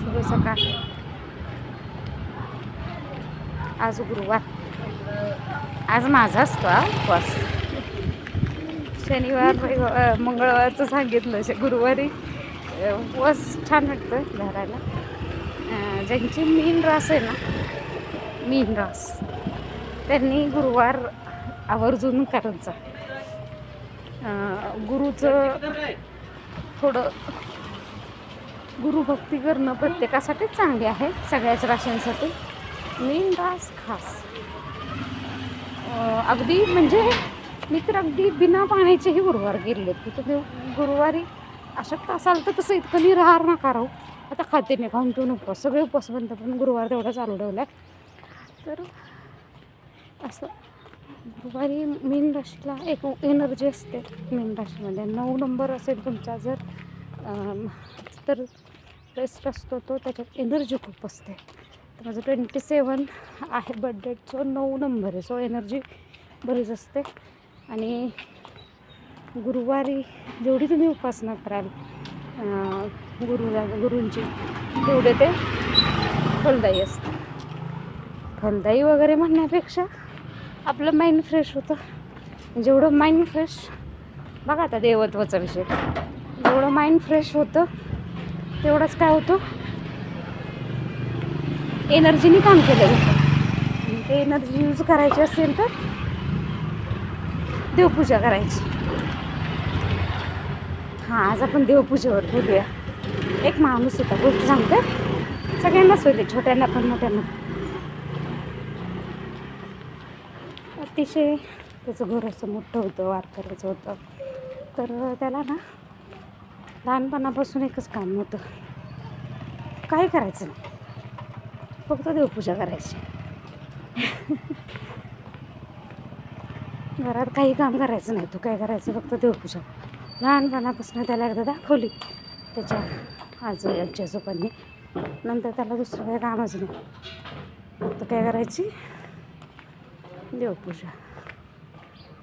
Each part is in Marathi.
शुभ सकाळ. आज गुरुवार. आज माझा असतो हा उपवास. शनिवार रविवार मंगळवारचं सांगितलं श- गुरुवारी. उपवास छान वाटतं धरायला. ज्यांची मीन रास आहे ना मीन रास. त्यांनी गुरुवार आवर्जून करायचा. गुरुचं थोडं गुरुभक्ती करणं प्रत्येकासाठीच चांगली आहे सगळ्याच राशींसाठी. मेन रास खास. अगदी म्हणजे मी तर अगदी बिना पाण्याचेही गुरुवार गेले की तुम्ही गुरुवारी अशक्त असाल तर तसं इतकं निरहार नका राहू. आता खाते मी खाऊन पिऊन उपवास सगळे उपवास बंद पण गुरुवार तेवढा चालू ठेवला तर असं गुरुवारी मीन राशीला एक एनर्जी असते मीन राशीमध्ये. नऊ नंबर असेल तुमचा जर तर बेस्ट असतो तो त्याच्यात एनर्जी खूप असते. तर माझं ट्वेंटी सेवन आहे बड्डे सो नऊ नंबर आहे. सो एनर्जी बरीच असते. आणि गुरुवारी जेवढी तुम्ही उपासना कराल अं, गुरुला गुरूंची तेवढे ते फलदायी असतं फलदायी वगैरे म्हणण्यापेक्षा आपलं माइंड फ्रेश होतं. जेवढं माइंड फ्रेश बघा आता देवत्वाचा विषय. जेवढं माइंड फ्रेश होतं तेवढंच काय होतं? एनर्जीने काम केलं जातं ते एनर्जी यूज करायची असेल तर देवपूजा करायची. हां आज आपण देवपूजेवर बोलूया. एक माणूस होता गोष्ट सांगते. सगळ्यांनाच होते छोट्यांना पण मोठ्यांना. अतिशय त्याचं घर असं मोठं होतं वारकऱ्याचं होतं. तर त्याला ना लहानपणापासून एकच काम होतं. काय करायचं? नाही फक्त देवपूजा करायची. घरात काही काम करायचं नाही. तू काय करायचं? फक्त देवपूजा. लहानपणापासून त्याला एकदा दाखवली. त्याच्या आजो आजी आजोबांनी नंतर त्याला दुसरं काही कामच नाही. फक्त काय करायची? देवपूजा.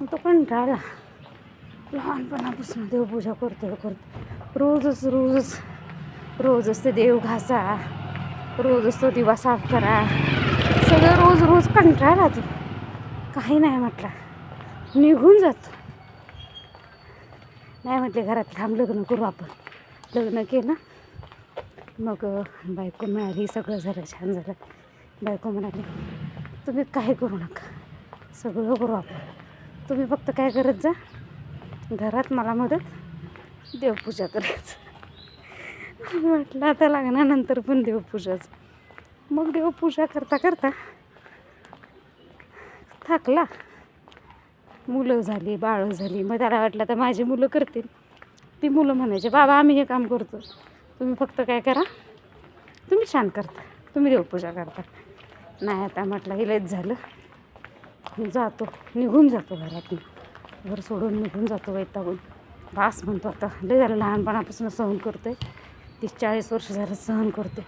मग तो कंटाळला. लहानपणापासून देवपूजा करतो करतो रोजच रोजच रोजच ते देव घासा रोजच तो दिवा साफ करा. सगळं रोज रोज कंटाळा तू काही नाही म्हटला. निघून जातो. नाही म्हटले घरात थांब लग्न करू आपण. लग्न केलं. मग बायको मिळाली सगळं झालं छान झालं. बायको म्हणाली तुम्ही काही करू नका. सगळं करू आपण. तुम्ही फक्त काय करत जा. घरात मला मदत देवपूजा करायचं. म्हटलं आता लग्नानंतर पण देवपूजाच. मग देवपूजा करता करता थकला. मुलं झाली बाळं झाली. मग त्याला वाटलं तर माझी मुलं करतील. ती मुलं म्हणायचे बाबा आम्ही हे काम करतो तुम्ही फक्त काय करा. तुम्ही छान करता. तुम्ही देवपूजा करता. नाही आता म्हटलं हिलेच झालं. जातो. निघून जातो घरातून. घर सोडून निघून जातो वैतागून. बास म्हणतो आता. लय झालं लहानपणापासून सहन करतो आहे तीस चाळीस वर्ष झालं सहन करते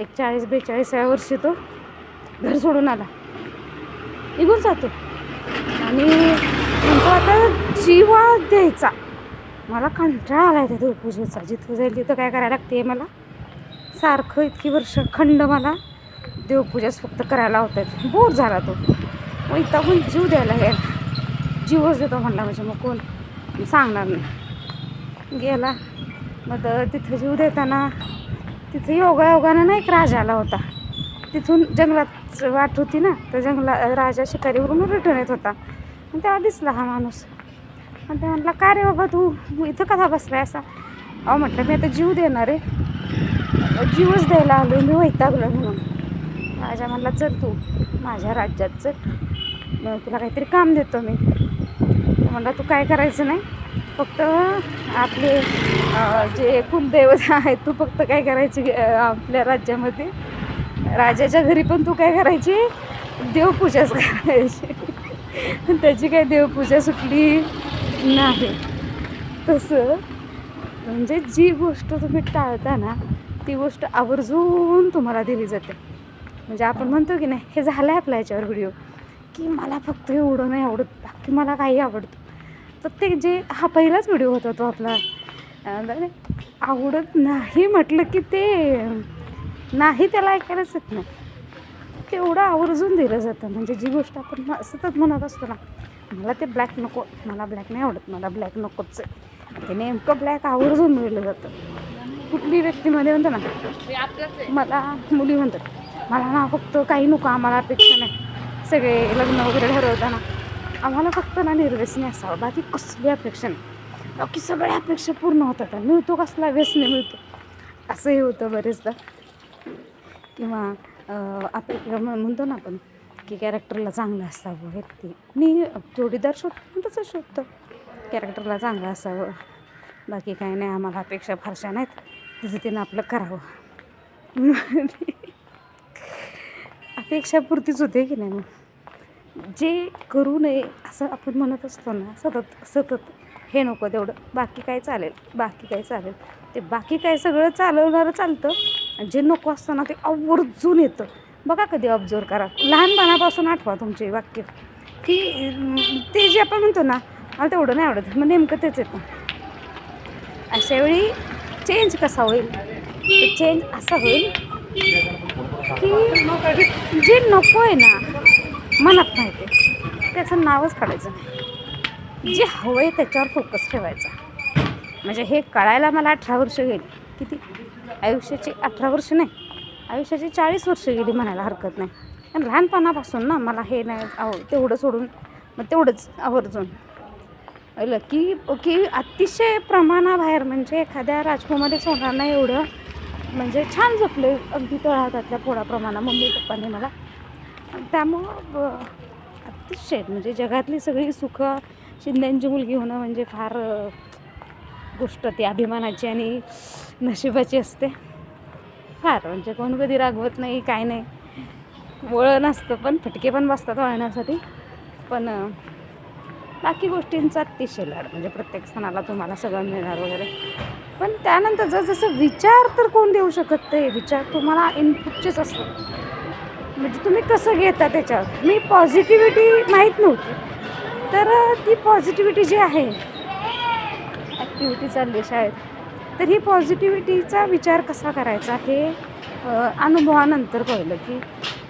एक चाळीस बेचाळीसाव्या वर्षी तो घर सोडून आला. निघून जातो. आणि म्हणतो आता जीवा द्यायचा. मला कंटाळा आला आहे त्या देवपूजेचा. जिथं जाईल तिथं काय करायला लागते मला? सारखं इतकी वर्ष खंड मला देवपूजाच फक्त करायला होतात बोर झाला तो. मग इथं पण जीव द्यायला यायला. जीवच देतो म्हणला म्हणजे मग कोण? सांगणार नाही. गेला. मग तिथं जीव देताना तिथं योगा योगानं नाही एक राजा आला होता. तिथून जंगलात वाट होती ना तर जंगला राजा शिकारीवरून रिटर्न येत होता. आणि तेव्हा दिसला हा माणूस. आणि ते म्हटलं का रे बाबा तू? इथं कसा बसलाय असा? अहो म्हटलं मी आता जीव देणार आहे. जीवच द्यायला आलो मी वैतागलो म्हणून. राजा म्हणला चल तू माझ्या राज्यात चल. मग तुला काहीतरी काम देतो मी. म्हणलं तू काय करायचं नाही? फक्त आपले जे कुलदैवत आहेत तू फक्त काय करायची आपल्या राज्यामध्ये? राजाच्या घरी पण तू काय करायची? देवपूजाच करायची. त्याची काही देवपूजा सुटली नाही. तसं म्हणजे जी गोष्ट तुम्ही टाळता ना ती गोष्ट आवर्जून तुम्हाला दिली जाते. म्हणजे आपण म्हणतो की नाही हे झालं आहे आपल्या याच्यावर व्हिडिओ. की मला फक्त एवढं नाही आवडत बाकी मला काही आवडतं. तर ते जे हा पहिलाच व्हिडिओ होता तो आपला. आवडत नाही म्हटलं की ते नाही त्याला ऐकायलाच येत नाही. तेवढं आवर्जून दिलं जातं. म्हणजे जी गोष्ट आपण सतत म्हणत असतो ना मला ते ब्लॅक नको मला ब्लॅक नाही आवडत मला ब्लॅक नकोच आहे. ते नेमकं ब्लॅक आवर्जून मिळलं जातं. कुठली व्यक्तीमध्ये म्हणतो ना मला मुली म्हणतात मला ना फक्त काही नको आम्हाला अपेक्षा नाही. सगळे लग्न वगैरे ठरवताना आम्हाला फक्त ना निर्व्यसनी असावं. बाकी कसली अपेक्षा नाही. बाकी सगळ्या अपेक्षा पूर्ण होतात मिळतो कसला व्यसने मिळतो. असंही होतं बरेचदा. किंवा अं, म- म्हणतो ना आपण की कॅरेक्टरला चांगलं असावं व्यक्ती. मी जोडीदार शोधतो तसं शोधतो. कॅरेक्टरला चांगलं असावं. बाकी काही नाही आम्हाला अपेक्षा फारशा नाहीत. तिचं तिनं आपलं करावं. अपेक्षापुरतीच होते की नाही मग? जे करू नये असं आपण म्हणत असतो ना सतत सतत हे नको तेवढं. बाकी काय चालेल? बाकी काय चालेल? ते बाकी काय सगळं चालवणारं चालतं. आणि जे नको असतं ना ते आवर्जून येतं. बघा कधी ऑब्झर्व करा. लहानपणापासून आठवा तुमचे वाक्य. की ते जे आपण म्हणतो ना मला तेवढं नाही आवडत. मग नेमकं तेच येतं. अशा वेळी चेंज कसा होईल? चेंज असा होईल की जे नको आहे ना मनात माहिती आहे. त्याचं नावच काढायचं नाही. जे हवं आहे त्याच्यावर फोकस ठेवायचा. म्हणजे हे कळायला मला अठरा वर्ष गेली. किती? आयुष्याची अठरा वर्ष नाही. आयुष्याची चाळीस वर्ष गेली म्हणायला हरकत नाही. पण लहानपणापासून ना मला हे नाही आव तेवढं सोडून मग तेवढंच आवर्जून. आलं की की अतिशय प्रमाणाबाहेर म्हणजे एखाद्या राजकुमारी होणार नाही एवढं म्हणजे छान जपले अगदी तळहातातल्या पोळाप्रमाणे मम्मी पप्पाने मला त्यामुळं अतिशय. म्हणजे जगातली सगळी सुखं शिंद्यांची मुलगी होणं म्हणजे फार गोष्ट ती अभिमानाची आणि नशिबाची असते. फार. म्हणजे कोण कधी रागवत नाही काय नाही. वळण असतं पण फटके पण बसतात वळण्यासाठी. पण बाकी गोष्टींचा अतिशय लाड. म्हणजे प्रत्येक सणाला तुम्हाला सगळं मिळणार वगैरे. पण त्यानंतर जसं विचार तर कोण देऊ शकत ते विचार तुम्हाला इनपुटचेच असतात. म्हणजे तुम्ही कसं घेता त्याच्यावर? मी पॉझिटिव्हिटी माहीत नव्हती. तर ती पॉझिटिव्हिटी जी आहे ॲक्टिव्हिटी चालली आहे शाळेत तर ही पॉझिटिव्हिटीचा विचार कसा करायचा हे अनुभवानंतर कळलं की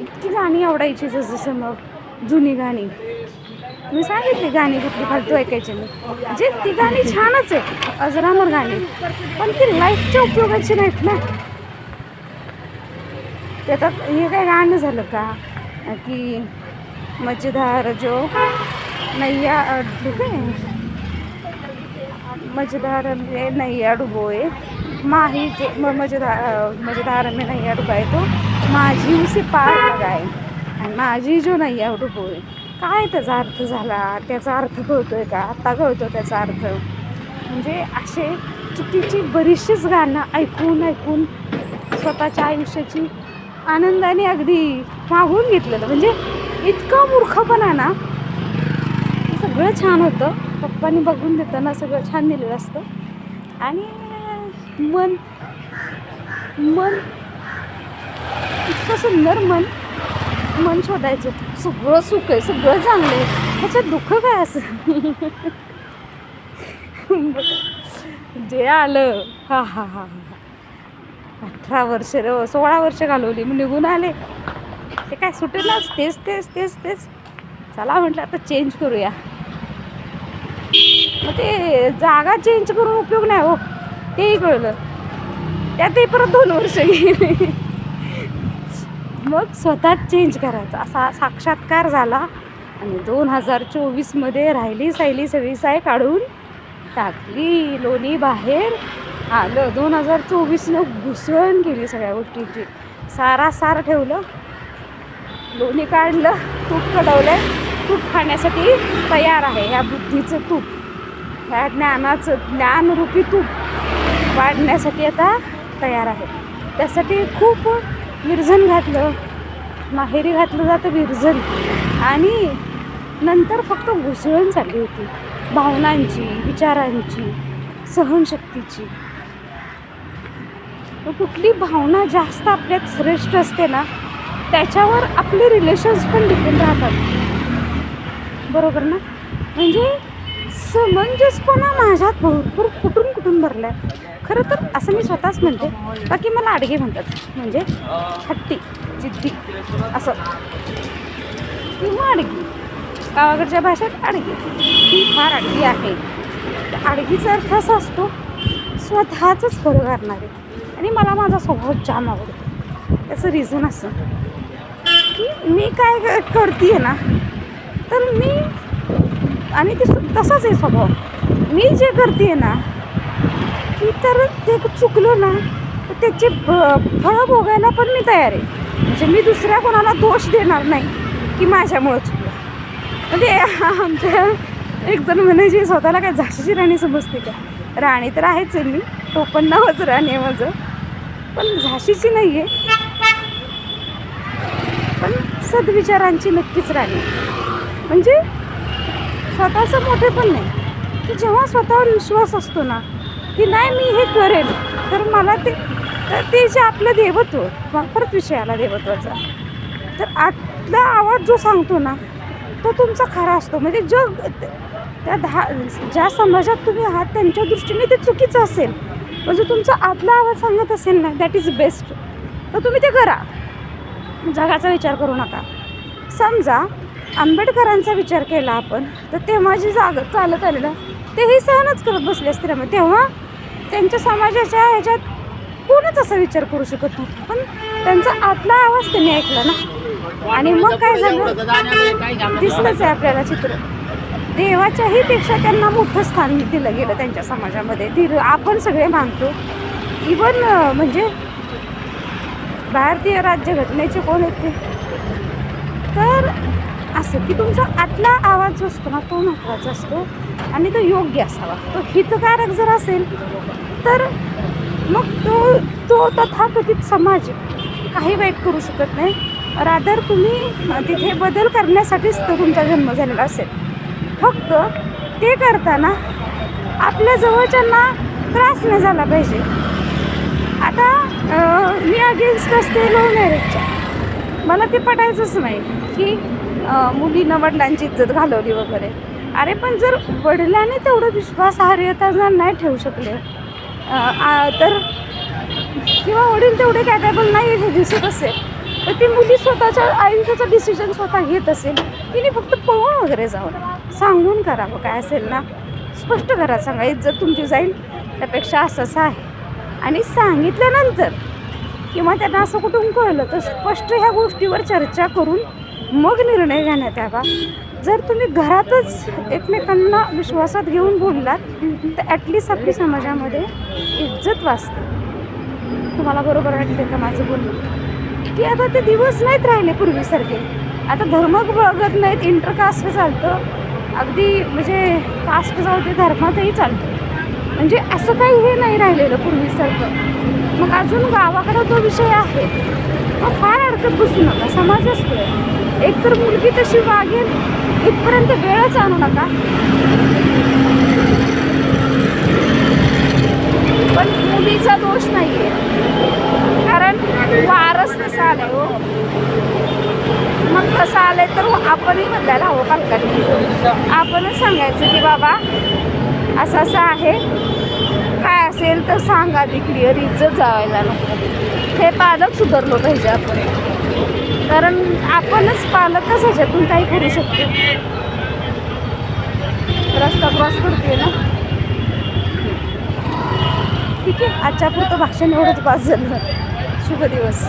इतकी गाणी आवडायची जसं जसं मग जुनी गाणी. मी सांगितली गाणी कुठली फालतू ऐकायची मी म्हणजे ती गाणी छानच आहे अजरामर गाणी. पण ती लाईफच्या उपयोगाची नाहीत ना. त्याच्यात हे काय गाणं झालं का? की मजेदार जो नैया अडू मजेदार मे नैया डुबोय माही जो म- मजेदार मजेदार मे नैया डुबाय तो. माझी उसे पार लगाय. आणि माझी जो नैया डुबोय काय त्याचा अर्थ झाला? त्याचा अर्थ कळतोय का? आत्ता कळतो त्याचा अर्थ. म्हणजे असे चुकीची बरीचशीच गाणं ऐकून ऐकून स्वतःच्या आयुष्याची आनंदाने अगदी मागून घेतलेलं. म्हणजे इतका मूर्खपणा ना. ते सगळं छान होतं. पप्पांनी बघून देताना सगळं छान दिलेलं असतं. आणि मन मन इतकं सुंदर मन मन शोधायचं. सगळं सुख आहे सगळं चांगलं आहे. त्याच्यात दुःख काय असं? जे आलं. हा हा हा हा. अठरा वर्ष र सोळा वर्ष घालवली. मग निघून आले. ते काय सुटेलच तेच तेच तेच तेच. चला म्हटलं आता चेंज करूया. मग ते जागा चेंज करून उपयोग नाही हो. तेही कळलं. त्यातही परत दोन वर्ष गेली. मग स्वतःच चेंज करायचा. असा साक्षात्कार झाला. आणि दोन हजार चोवीसमध्ये राहिली सायली सगळी साय काढून टाकली लोणी बाहेर. आलं. दोन हजार चोवीसनं घुसळण केली सगळ्या गोष्टींची. सारा सार ठेवलं. लोणी काढलं. तूप कडवलं तूप खाण्यासाठी तयार आहे. ह्या बुद्धीचं तूप. ह्या ज्ञानाचं ज्ञानरूपी तूप वाढण्यासाठी आता तयार आहे. त्यासाठी खूप विरझन घातलं. माहेरी घातलं जातं विरझन. आणि नंतर फक्त घुसळण चालली होती. भावनांची विचारांची सहनशक्तीची. कुठली भावना जास्त आपल्यात श्रेष्ठ असते ना त्याच्यावर आपले रिलेशन्स पण डिपेंड राहतात. बरोबर ना? म्हणजे समंजसपणा माझ्यात भरपूर कुठून कुठून भरला आहे खरं तर असं मी स्वतःच म्हणते. बाकी मला आडगे म्हणतात. म्हणजे हट्टी जिद्दी असं. किंवा आडगी. गावाकडच्या भाषेत आडगी. ही फार आडगी आहे. आडगीचा अर्थ असा असतो स्वतःच खरं करणारे आणि मला माझा स्वभाव जाम आवडतो. त्याचं रिझन असं. की मी काय करते ना तर मी आणि ते सु- तसाच आहे स्वभाव. मी जे करते ना की तर ते चुकलो ना तर त्याचे ब- फळं भोगायला पण मी तयार आहे. म्हणजे मी दुसऱ्या कोणाला दोष देणार नाही की माझ्यामुळं चुकलं. म्हणजे आमच्या एक जण म्हणायचे स्वतःला काय झाशीची राणी समजते का? राणी तर आहेच मी टोपण नावच राणी आहे माझं. पण झाशीची नाही आहे पण सद्विचारांची नक्कीच राहील. म्हणजे स्वतःचं मोठे पण नाही. की जेव्हा स्वतःवर विश्वास असतो ना की नाही मी हे करेन तर मला ते तर ते जे आपलं देवत्व परत विषय आला देवत्वाचा. तर आतला आवाज जो सांगतो ना तो तुमचा खरा असतो. म्हणजे जग त्या दहा ज्या समाजात तुम्ही आहात त्यांच्या दृष्टीने ते चुकीचं असेल. म्हणजे तुमचा आतला आवाज सांगत असेल ना दॅट इज बेस्ट तर तुम्ही ते करा. जगाचा विचार करू नका. समजा आंबेडकरांचा विचार केला आपण तर तेव्हा जी जाग चालत आलेलं तेही सहनच करत बसले असते त्यामुळे. तेव्हा त्यांच्या समाजाच्या ह्याच्यात कोणच असा विचार करू शकत नव्हतं. पण त्यांचा आतला आवाज त्यांनी ऐकला ना. आणि मग काय झालं? दिसलंच आहे आपल्याला चित्र. देवाच्याही पेक्षा त्यांना मोठं स्थान दिलं गेलं त्यांच्या समाजामध्ये. ती आपण सगळे मानतो. इवन म्हणजे भारतीय राज्यघटनेचे कोण आहेत ते? तर असं की तुमचा आतला आवाज जो असतो ना तो महत्त्वाचा असतो आणि तो योग्य असावा. तो हितकारक जर असेल तर मग तो तो तथाकथित समाज काही वाईट करू शकत नाही. रादर तुम्ही तिथे बदल करण्यासाठीच तो तुमचा जन्म झालेला असेल. फक्त ते करताना आपल्या जवळच्यांना त्रास नाही झाला पाहिजे. आता मी अगेन्स्ट असते लव्ह मॅरेजच्या मला ते पटायचंच नाही की मुलीनं वडिलांची इज्जत घालवली वगैरे. अरे पण जर वडिलांनी तेवढं विश्वासार्हता जर नाही ठेवू शकले तर किंवा वडील तेवढे कॅपेबल नाही हे दिसत असेल तर ती मुली स्वतःच्या आयुष्याचा डिसिजन स्वतः घेत असेल. तिने फक्त पळून वगैरे जाऊन सांगून करावं काय असेल ना. स्पष्ट करा सांगा इज्जत तुमची जाईल. त्यापेक्षा असं असं आहे. आणि सांगितल्यानंतर किंवा त्यांना असं कुठून कळलं तर स्पष्ट ह्या गोष्टीवर चर्चा करून मग निर्णय घेण्यात यावा. जर तुम्ही घरातच एकमेकांना विश्वासात घेऊन बोललात तर ॲटलिस्ट आपली समाजामध्ये इज्जत वाचते. तुम्हाला बरोबर वाटते का माझं बोलणं? की आता ते दिवस नाहीत राहिले पूर्वीसारखे. आता धर्म बघत नाहीत इंटरकास्ट चालतं. अगदी म्हणजे कास्ट जाऊ ते धर्मातही चालतं. म्हणजे असं काही हे नाही राहिलेलं पूर्वीसारखं. मग अजून गावाकडं तो विषय आहे. मग फार अडकत बसू नका समाज असतो एक तर मुलगी तशी वागेल इथपर्यंत वेळच आणू नका. पण मुलीचा दोष नाही आहे कारण वारस तसा आलं हो. मग तसं आलंय तर आपणही बदलायला हवं पालकांनी आपणच सांगायचं की बाबा असं असं आहे. काय असेल तर सांगा आधी क्लिअर इज्जत जावायला नको. हे पालक सुधारलो पाहिजे आपण. कारण आपणच पालकच ह्याच्यातून काही करू शकतो. रस्ता क्रॉस करते ना? ठीक आहे आजच्या पुरतं भाषण एवढंच पास झालं शुभ दिवस.